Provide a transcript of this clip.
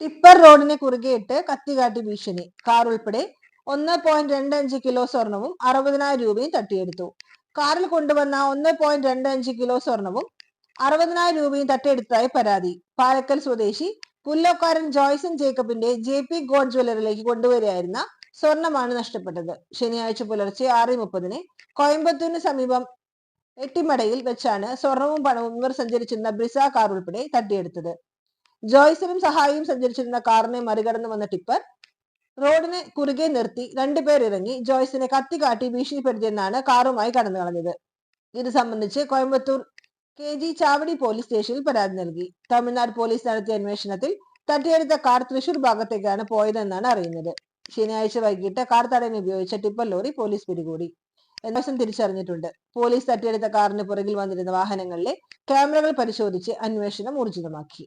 Tipper റോഡിന് കുറുകെയിട്ട് കത്തികാട്ടി ഭീഷണി. Car ഉൾപ്പെടെ ഒന്ന് പോയിന്റ് രണ്ട് അഞ്ച് കിലോ സ്വർണവും അറുപതിനായിരം രൂപയും തട്ടിയെടുത്തു. കാറിൽ കൊണ്ടുവന്ന ഒന്ന് പോയിന്റ് രണ്ട് അഞ്ച് കിലോ സ്വർണവും അറുപതിനായിരം രൂപയും തട്ടിയെടുത്തതായി പരാതി. പാലക്കൽ സ്വദേശി പുല്ലോക്കാരൻ ജോയ്സൺ ജേക്കബിന്റെ ജെ പി ഗോഡ് ജ്വല്ലറിയിലേക്ക് കൊണ്ടുവരികയായിരുന്ന സ്വർണമാണ് നഷ്ടപ്പെട്ടത്. ശനിയാഴ്ച പുലർച്ചെ ആറ് മുപ്പതിന് കോയമ്പത്തൂരിന് സമീപം എട്ടിമടയിൽ വെച്ചാണ് സ്വർണവും പണവും ഇവർ സഞ്ചരിച്ചിരുന്ന ബ്രിസ കാർ ഉൾപ്പെടെ തട്ടിയെടുത്തത്. ജോയ്സനും സഹായിയും സഞ്ചരിച്ചിരുന്ന കാറിനെ മറികടന്നു വന്ന ടിപ്പർ റോഡിനെ കുറുകെ നിർത്തി രണ്ടുപേർ ഇറങ്ങി ജോയ്സിനെ കത്തി കാട്ടി ഭീഷണിപ്പെടുത്തിയെന്നാണ് കാറുമായി കടന്നു കളഞ്ഞത്. ഇത് സംബന്ധിച്ച് Coimbatore K G Chavadi police സ്റ്റേഷനിൽ പരാതി നൽകി. തമിഴ്നാട് പോലീസ് നടത്തിയ അന്വേഷണത്തിൽ തട്ടിയെടുത്ത കാർ തൃശൂർ ഭാഗത്തേക്കാണ് പോയതെന്നാണ് അറിയുന്നത്. ശനിയാഴ്ച വൈകിട്ട് കാർ തടയാൻ ഉപയോഗിച്ച ടിപ്പർ ലോറി പോലീസ് പിടികൂടി. അന്വേഷണം തിരിച്ചറിഞ്ഞിട്ടുണ്ട്. പോലീസ് തട്ടിയെടുത്ത കാറിന് പുറകിൽ വന്നിരുന്ന വാഹനങ്ങളിലെ ക്യാമറകൾ പരിശോധിച്ച് അന്വേഷണം ഊർജിതമാക്കി.